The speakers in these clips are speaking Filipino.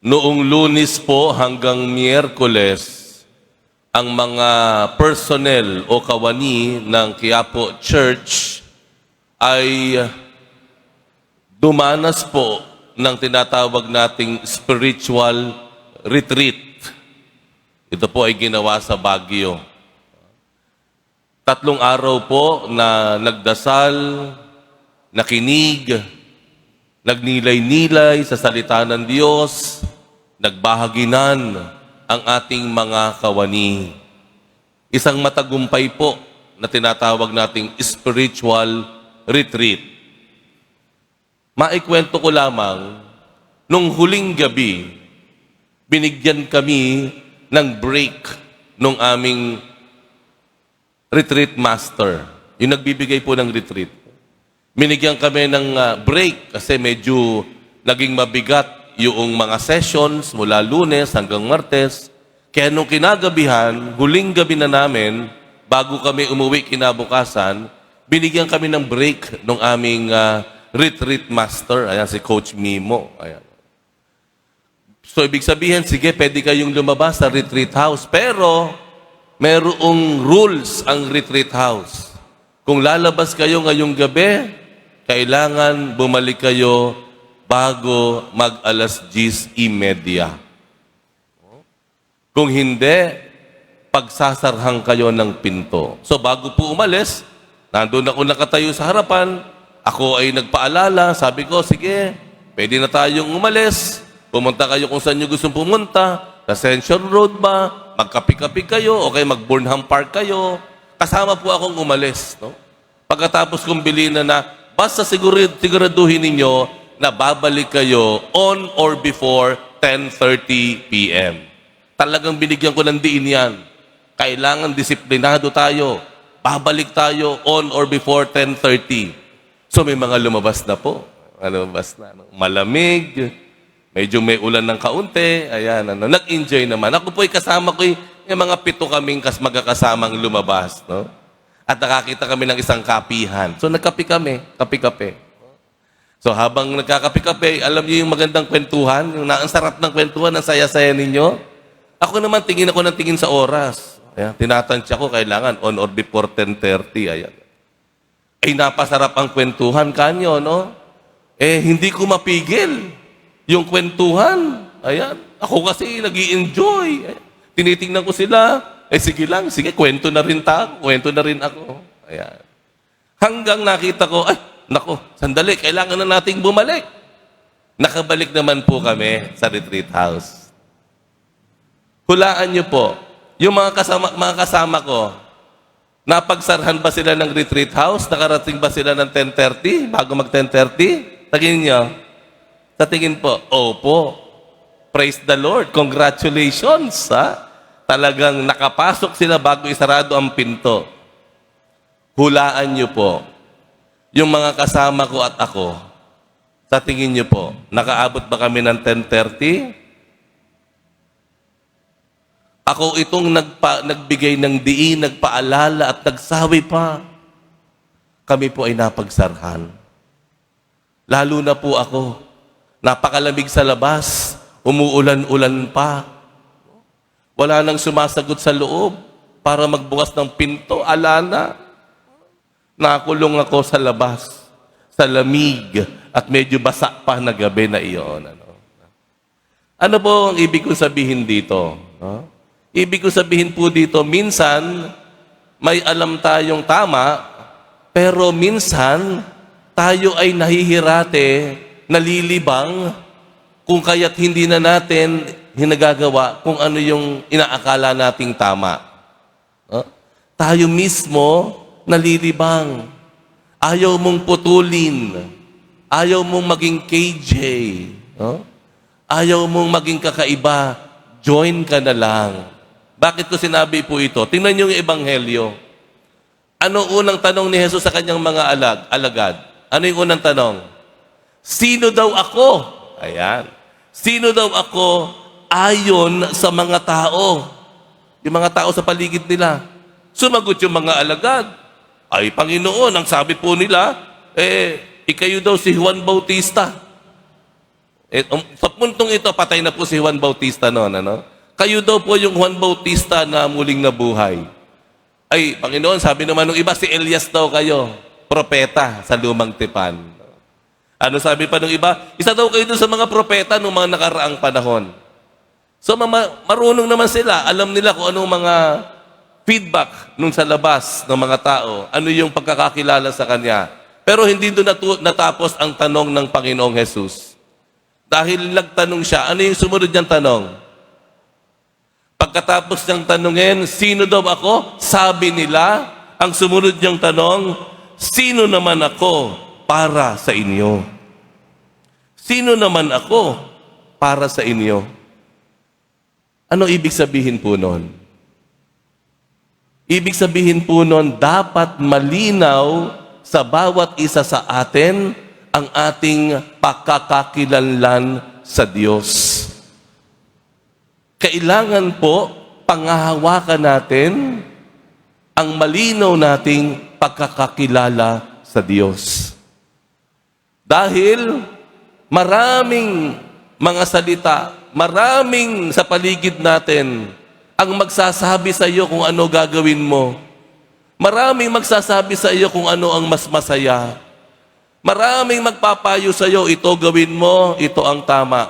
Noong lunis po hanggang miyerkules, ang mga personnel o kawani ng Quiapo Church ay dumanas po ng tinatawag nating spiritual retreat. Ito po ay ginawa sa Baguio. Tatlong araw po na nagdasal, nakinig, nagnilay-nilay sa salita ng Diyos, nagbahaginan ang ating mga kawani. Isang matagumpay po na tinatawag nating spiritual retreat. Maikwento ko lamang, nung huling gabi, binigyan kami ng break nung aming retreat master. Yung nagbibigay po ng retreat. Binigyan kami ng ah, break kasi medyo naging mabigat yung mga sessions mula lunes hanggang martes. Kaya nung kinagabihan, huling gabi na namin, bago kami umuwi kinabukasan, binigyan kami ng break ng aming ah, retreat master. Ayan, si Coach Mimo. Ayan. So, ibig sabihin, sige, pwede kayong lumabas sa retreat house. Pero, merong rules ang retreat house. Kung lalabas kayo ngayong gabi, kailangan bumalik kayo bago mag alas 10.30. Kung hindi, pagsasarhang kayo ng pinto. So bago po umalis, nandun ako nakatayo sa harapan, ako ay nagpaalala, sabi ko, sige, pwede na tayong umalis. Pumunta kayo kung saan nyo gustong pumunta. Ascension Road ba? Magkapi-kapi kayo o kaya mag-Burnham Park kayo. Kasama po akong umalis. No? Pagkatapos kong bilhin na na, basta sigurad, siguraduhin ninyo na babalik kayo on or before 10.30 p.m. Talagang binigyan ko ng diin yan. Kailangan disiplinado tayo. Babalik tayo on or before 10.30. So may mga lumabas na po. Lumabas na. Malamig. Medyo may ulan ng kaunti. Ayan, ano. Nag-enjoy naman. Ako po ay kasama ko yung mga pito kaming kas magkakasamang lumabas. No? At nakakita kami ng isang kapihan. So nagkapi kami. Kapi-kapi. So habang nagkakape-kape, alam niyo yung magandang kwentuhan, yung na, ang sarap ng kwentuhan, ang saya-saya ninyo. Ako naman, tingin ako ng tingin sa oras. Ayan, tinatansya ko, kailangan on or before 10.30. Ayan. Ay, napasarap ang kwentuhan kanyo, no? Eh, hindi ko mapigil yung kwentuhan. Ayan. Ako kasi nag enjoy Tinitingnan ko sila. Eh, sige lang. Sige, kwento na rin ta. Kwento na rin ako. Ayan. Hanggang nakita ko, ay, nako, sandali, kailangan na nating bumalik. Nakabalik naman po kami sa retreat house. Hulaan niyo po, yung mga kasama, mga kasama ko, napagsarhan ba sila ng retreat house? Nakarating ba sila ng 10.30 bago mag 10.30? Tingin niyo? Sa tingin po, opo. Praise the Lord. Congratulations. Ha? Talagang nakapasok sila bago isarado ang pinto. Hulaan niyo po, yung mga kasama ko at ako, sa tingin niyo po, nakaabot ba kami ng 10.30? Ako itong nagpa, nagbigay ng diin, nagpaalala at nagsawi pa. Kami po ay napagsarhan. Lalo na po ako. Napakalamig sa labas. Umuulan-ulan pa. Wala nang sumasagot sa loob para magbukas ng pinto. Ala na. Nakulong ako sa labas. Sa lamig. At medyo basa pa na gabi na iyon. Ano, ano po ang ibig kong sabihin dito? No? Ibig kong sabihin po dito, minsan may alam tayong tama, pero minsan tayo ay nahihirate, nalilibang, kung kaya't hindi na natin hinagagawa kung ano yung inaakala nating tama. No? Tayo mismo nalilibang. Ayaw mong putulin. Ayaw mong maging KJ. No? Ayaw mong maging kakaiba. Join ka na lang. Bakit ko sinabi po ito? Tingnan niyo yung ebanghelyo. Ano unang tanong ni Jesus sa kanyang mga alag, alagad? Ano yung unang tanong? Sino daw ako? Ayan. Sino daw ako ayon sa mga tao? Yung mga tao sa paligid nila. Sumagot yung mga alagad. Ay, Panginoon, ang sabi po nila, eh, ikayo daw si Juan Bautista. Eh, um, sa puntong ito, patay na po si Juan Bautista noon. Ano? Kayo daw po yung Juan Bautista na muling nabuhay. Ay, Panginoon, sabi naman ng iba, si Elias daw kayo. Propeta sa lumang tipan. Ano sabi pa ng iba? Isa daw kayo dun sa mga propeta ng mga nakaraang panahon. So mama, marunong naman sila. Alam nila kung anong mga feedback nung sa labas ng mga tao. Ano yung pagkakakilala sa Kanya. Pero hindi doon natu- natapos ang tanong ng Panginoong Jesus. Dahil nagtanong siya, ano yung sumunod niyang tanong? Pagkatapos niyang tanungin, sino daw ako? Sabi nila, ang sumunod niyang tanong, sino naman ako para sa inyo? Sino naman ako para sa inyo? Ano ibig sabihin po nun? Ibig sabihin po nun, dapat malinaw sa bawat isa sa atin ang ating pagkakakilanlan sa Diyos. Kailangan po pangahawakan natin ang malinaw nating pagkakakilala sa Diyos. Dahil maraming mga salita, maraming sa paligid natin ang magsasabi sa iyo kung ano gagawin mo. Maraming magsasabi sa iyo kung ano ang mas masaya. Maraming magpapayo sa iyo, ito gawin mo, ito ang tama.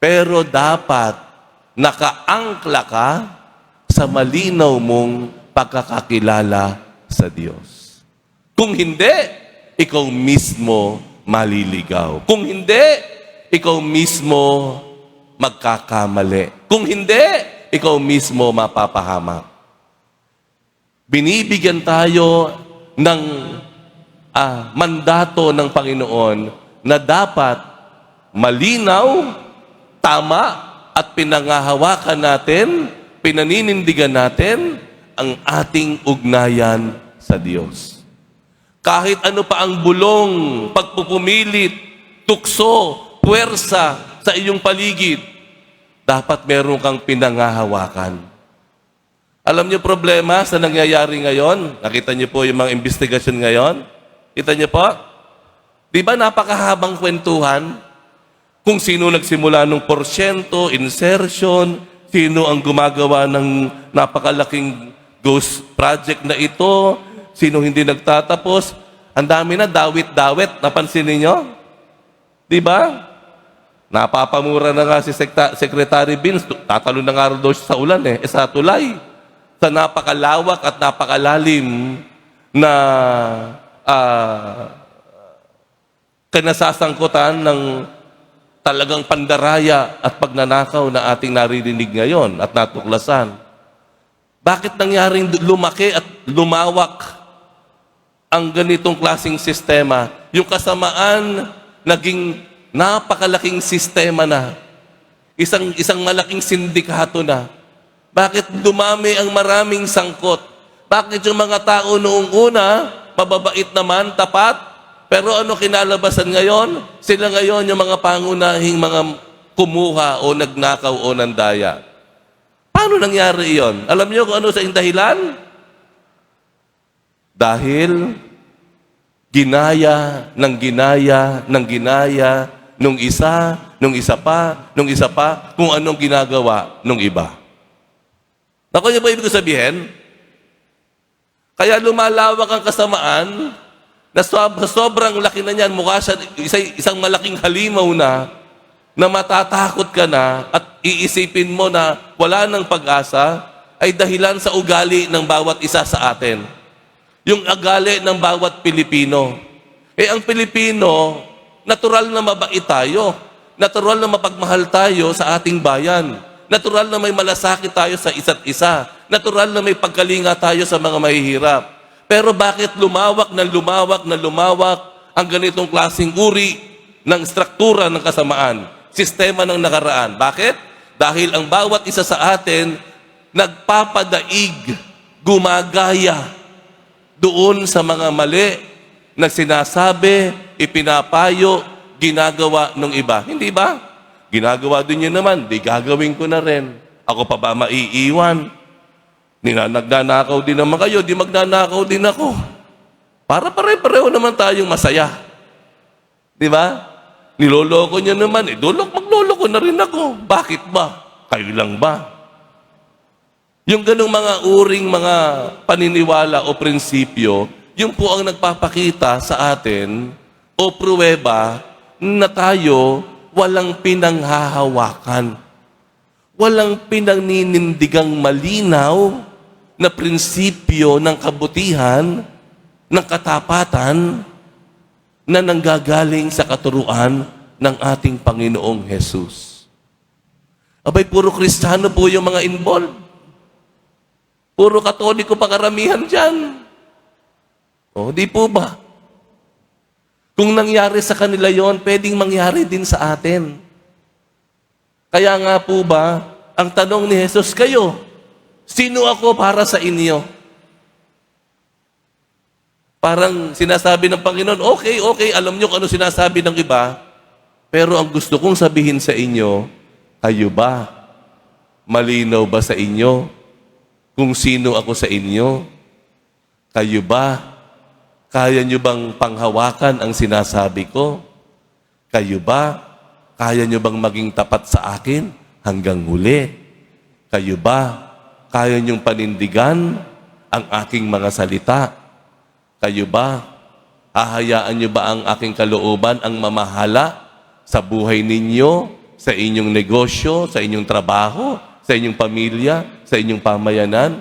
Pero dapat nakaangkla ka sa malinaw mong pagkakakilala sa Diyos. Kung hindi, ikaw mismo maliligaw. Kung hindi, ikaw mismo magkakamali. Kung hindi, ikaw mismo mapapahamak. Binibigyan tayo ng ah, mandato ng Panginoon na dapat malinaw, tama, at pinangahawakan natin, pinaninindigan natin ang ating ugnayan sa Diyos. Kahit ano pa ang bulong, pagpupumilit, tukso, puwersa sa iyong paligid, dapat meron kang pinangahawakan. Alam niyo problema sa nangyayari ngayon? Nakita niyo po yung mga investigasyon ngayon? Kita niyo po? Di ba napakahabang kwentuhan? Kung sino nagsimula ng porsyento, insertion, sino ang gumagawa ng napakalaking ghost project na ito, sino hindi nagtatapos. Ang dami na dawit-dawit, napansin niyo? Di ba? Napapamura na nga si Sekta- Secretary Vince, tatalo na nga daw siya sa ulan eh, eh sa tulay. Sa napakalawak at napakalalim na ah, kinasasangkutan ng talagang pandaraya at pagnanakaw na ating naririnig ngayon at natuklasan. Bakit nangyaring lumaki at lumawak ang ganitong klasing sistema? Yung kasamaan naging napakalaking sistema na. Isang, isang malaking sindikato na. Bakit dumami ang maraming sangkot? Bakit yung mga tao noong una, mababait naman, tapat, pero ano kinalabasan ngayon? Sila ngayon yung mga pangunahing mga kumuha o nagnakaw o nandaya. Paano nangyari iyon? Alam niyo kung ano sa dahilan? Dahil ginaya ng ginaya ng ginaya nung isa, nung isa pa, nung isa pa, kung anong ginagawa nung iba. Naku niyo ba ibig sabihin? Kaya lumalawak ang kasamaan na sob- sobrang laki na niyan, mukha siya isang, isang malaking halimaw na, na matatakot ka na at iisipin mo na wala ng pag-asa ay dahilan sa ugali ng bawat isa sa atin. Yung ugali ng bawat Pilipino. Eh ang Pilipino, natural na mabait tayo. Natural na mapagmahal tayo sa ating bayan. Natural na may malasakit tayo sa isa't isa. Natural na may pagkalinga tayo sa mga mahihirap. Pero bakit lumawak na lumawak na lumawak ang ganitong klaseng uri ng struktura ng kasamaan? Sistema ng nakaraan. Bakit? Dahil ang bawat isa sa atin nagpapadaig, gumagaya doon sa mga mali na sinasabi, ipinapayo, ginagawa ng iba. Hindi ba? Ginagawa din yun naman, di gagawin ko na rin. Ako pa ba maiiwan? Nina, nagnanakaw din naman kayo, di magnanakaw din ako. Para pare-pareho naman tayong masaya. Di ba? Niloloko niyo naman. Eh, dulok, magloloko na rin ako. Bakit ba? Kayo lang ba? Yung ganong mga uring mga paniniwala o prinsipyo, yung po ang nagpapakita sa atin o pruweba na tayo walang pinanghahawakan. Walang pinaninindigang malinaw na prinsipyo ng kabutihan, ng katapatan, na nanggagaling sa katuruan ng ating Panginoong Jesus. Abay, puro Kristiyano po yung mga involved. Puro Katoliko pa karamihan dyan. O, di po ba? Kung nangyari sa kanila yon, pwedeng mangyari din sa atin. Kaya nga po ba, ang tanong ni Jesus, kayo, sino ako para sa inyo? Parang sinasabi ng Panginoon, okay, okay, alam nyo kung ano sinasabi ng iba, pero ang gusto kong sabihin sa inyo, kayo ba? Malinaw ba sa inyo? Kung sino ako sa inyo? Kayo ba? Kaya nyo bang panghawakan ang sinasabi ko? Kayo ba? Kaya nyo bang maging tapat sa akin hanggang huli? Kayo ba? Kaya nyong panindigan ang aking mga salita? Kayo ba? Ahayaan nyo ba ang aking kalooban ang mamahala sa buhay ninyo, sa inyong negosyo, sa inyong trabaho, sa inyong pamilya, sa inyong pamayanan?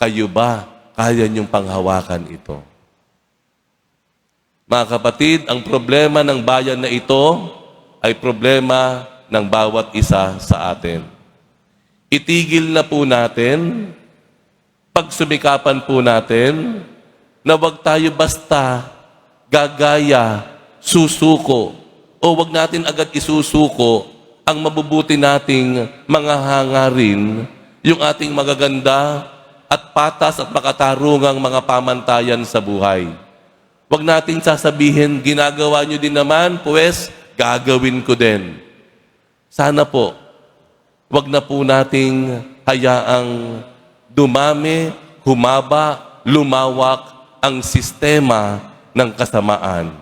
Kayo ba? Kaya nyong panghawakan ito? Mga kapatid, ang problema ng bayan na ito ay problema ng bawat isa sa atin. Itigil na po natin, pagsumikapan po natin, na wag tayo basta gagaya, susuko, o wag natin agad isusuko ang mabubuti nating mga hangarin, yung ating magaganda at patas at makatarungang mga pamantayan sa buhay. Wag nating sasabihin, ginagawa nyo din naman, pues, gagawin ko din. Sana po, wag na po nating hayaang dumami, humaba, lumawak ang sistema ng kasamaan.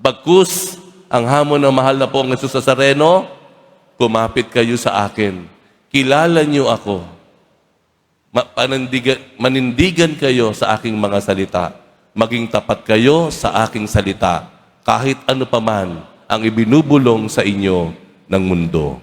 Bagkus, ang hamon ng mahal na po ang Jesus Nazareno, kumapit kayo sa akin. Kilala niyo ako. Manindigan kayo sa aking mga salita. Maging tapat kayo sa aking salita. Kahit ano paman ang ibinubulong sa inyo ng mundo.